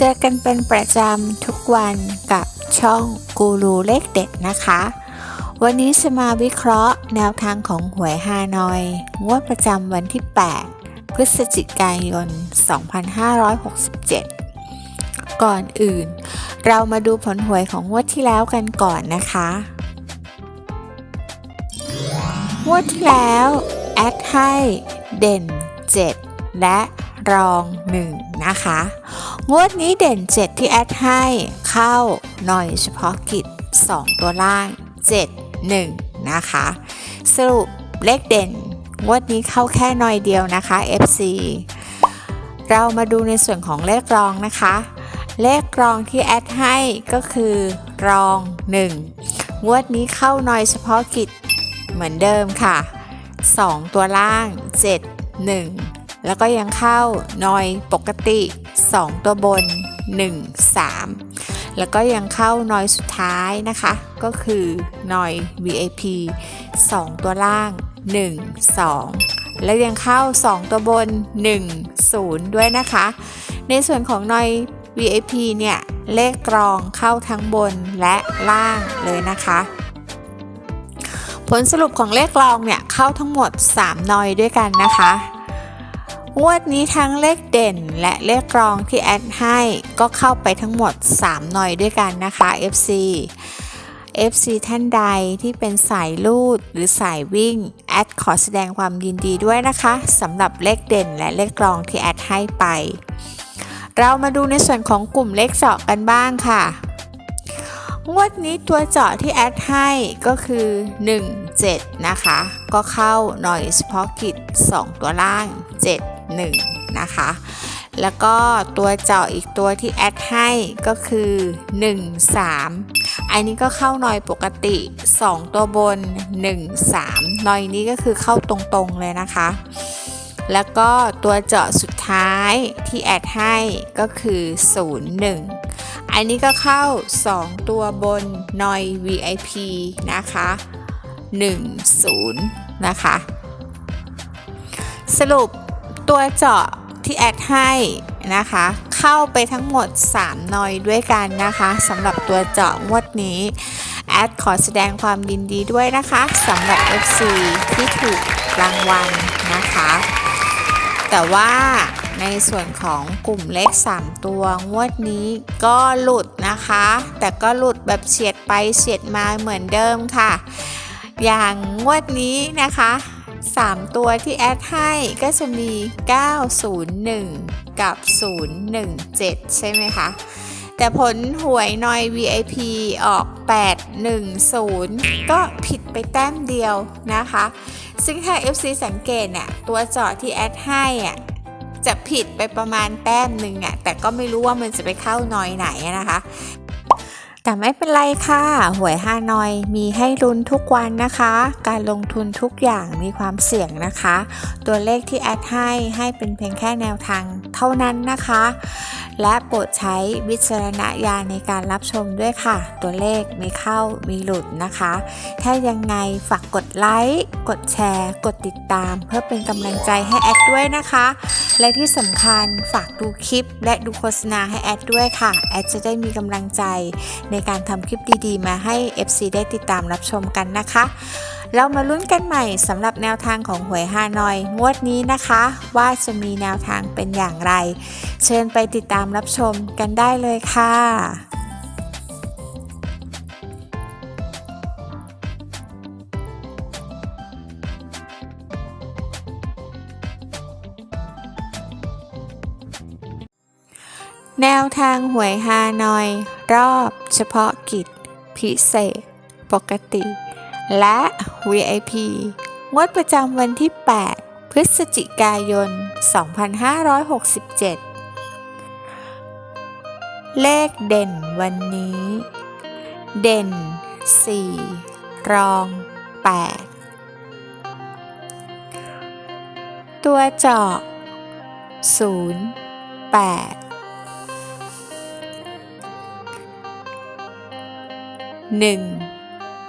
เจอกันเป็นประจำทุกวันกับช่องกูรูเลขเด็ดนะคะ วันนี้จะมาวิเคราะห์แนวทางของหวยฮานอย งวดประจำวันที่ 8 พฤศจิกายน 2567 ก่อนอื่น เรามาดูผลหวยของงวดที่แล้วกันก่อนนะคะ งวดที่แล้ว แอดให้เด่น 7 และรอง 1 นะคะ งวดนี้เด่น 7 ที่แอดให้ เข้าหน่อยเฉพาะกิจ 2 ตัวล่าง 7 1 นะคะ สรุปเลขเด่น งวดนี้เข้าแค่หน่อยเดียวนะคะ FC เรามาดูในส่วนของเลขรองนะคะ เลขรองที่แอดให้ก็คือรอง 1 งวดนี้เข้าหน่อยเฉพาะกิจเหมือนเดิมค่ะ 2 ตัวล่าง 7 1 แล้วก็ยังเข้านอยปกติ 2 ตัวบน 1 3 แล้วก็ยังเข้านอยสุดท้ายนะคะ ก็คือนอย VIP 2 ตัวล่าง 1 2 แล้วยังเข้า 2 ตัวบน 1 0 ด้วยนะคะ ในส่วนของนอย VIP เนี่ย เลขกรองเข้าทั้งบนและล่างเลยนะคะผลสรุปของเลขรองเนี่ยเข้าทั้งหมด 3 นอยด้วยกันนะคะ งวดนี้ทั้งเลขเด่นและเลขรองที่แอดให้ก็เข้าไปทั้งหมด3นอยด้วยกันนะคะ FC FC ท่านใดที่เป็นสายลูดหรือสายวิ่ง แอดขอแสดงความยินดีด้วยนะคะสำหรับเลขเด่นและเลขรองที่แอดให้ไป เรามาดูในส่วนของกลุ่มเลขเจาะกันบ้างค่ะ งวดนี้ตัวเจาะที่แอดให้ก็คือ 1 7 นะคะ ก็เข้าหน่อยเฉพาะกิจ 2 ตัวล่าง 7 1 นะคะ แล้วก็ตัวเจาะอีกตัวที่แอดให้ก็คือ 1 3 อันนี้ก็เข้าหน่อยปกติ 2 ตัวบน 1 3 หน่อยนี้ก็คือเข้าตรงๆเลยนะคะ แล้วก็ตัวเจาะสุดท้ายที่แอดให้ก็คือ 0 1อันนี้ก็เข้า 2 ตัวบนนอย VIP นะคะ 1 0 นะคะ สรุป ตัวเจาะที่แอดให้นะคะ เข้าไปทั้งหมด3นอยด้วยกันนะคะสำหรับตัวเจาะงวดนี้แอดขอแสดงความยินดีด้วยนะคะสำหรับ FC ที่ถูกรางวัลนะคะ แต่ว่าในส่วนของกลุ่มเลข 3 ตัวงวดนี้ก็หลุดนะคะ แต่ก็หลุดแบบเฉียดไปเฉียดมาเหมือนเดิมค่ะ อย่างงวดนี้นะคะ 3 ตัวที่แอดให้ก็จะมี 901 กับ 017 ใช่ไหมคะ แต่ผลหวยนอย VIP ออก 810 ก็ผิดไปแต้มเดียวนะคะ ซึ่งถ้า FC สังเกตเนี่ยตัวจาะที่แอดให้อะจะผิดไปประมาณแต้มหนึ่งอะแต่ก็ไม่รู้ว่ามันจะไปเข้านอยไหนนะคะ แต่ไม่เป็นไรค่ะ หวยฮานอยมีให้ลุ้นทุกวันนะคะ การลงทุนทุกอย่างมีความเสี่ยงนะคะ ตัวเลขที่แอดให้ให้เป็นเพียงแค่แนวทาง เท่านั้นนะคะ และโปรดใช้วิจารณญาณในการรับชมด้วยค่ะ ตัวเลขมีเข้ามีหลุดนะคะ ถ้ายังไงฝากกดไลค์กดแชร์ กดติดตาม เพื่อเป็นกำลังใจให้แอดด้วยนะคะ และที่สำคัญฝากดูคลิป และดูโฆษณาให้แอดด้วยค่ะแอดจะได้มีกำลังใจในการทำคลิปดีๆ มาให้ FC ได้ติดตามรับชมกันนะคะ เรามาลุ้นกันใหม่สำหรับแนวทางของหวยฮานอย งวดนี้นะคะ ว่าจะมีแนวทางเป็นอย่างไร เชิญไปติดตามรับชมกันได้เลยค่ะแนวทางหวยฮานอย รอบเฉพาะกิจ พิเศษ ปกติ และ VIP งวดประจำวันที่ 8 พฤศจิกายน 2567 เลขเด่นวันนี้ เด่น 4 รอง 8 ตัวเจาะ 0 8 1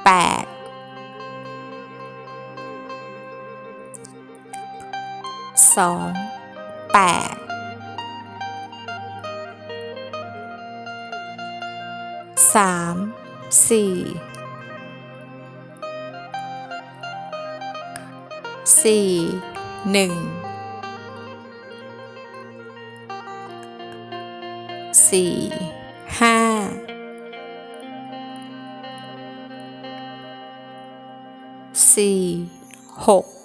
8 สองแปดสามสี่สี่หนึ่งสี่ห้าสี่หก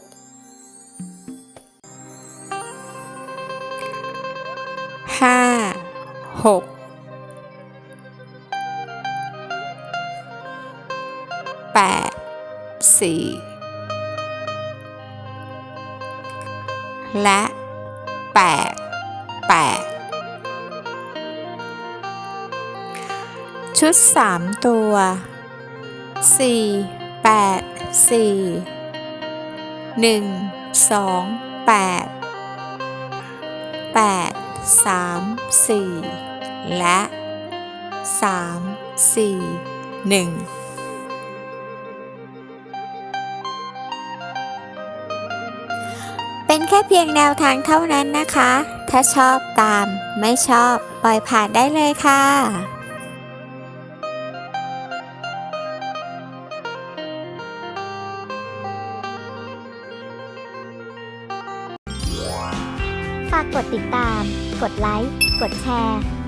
สี่และแปดแปดชุดสามตัวสี่แปดสี่หนึ่งสองแปดแปดสามสี่ และสามสี่หนึ่งเป็นแค่เพียงแนวทางเท่านั้นนะคะ ถ้าชอบตาม ไม่ชอบปล่อยผ่านได้เลยค่ะ ฝากกดติดตาม กดไลค์ กดแชร์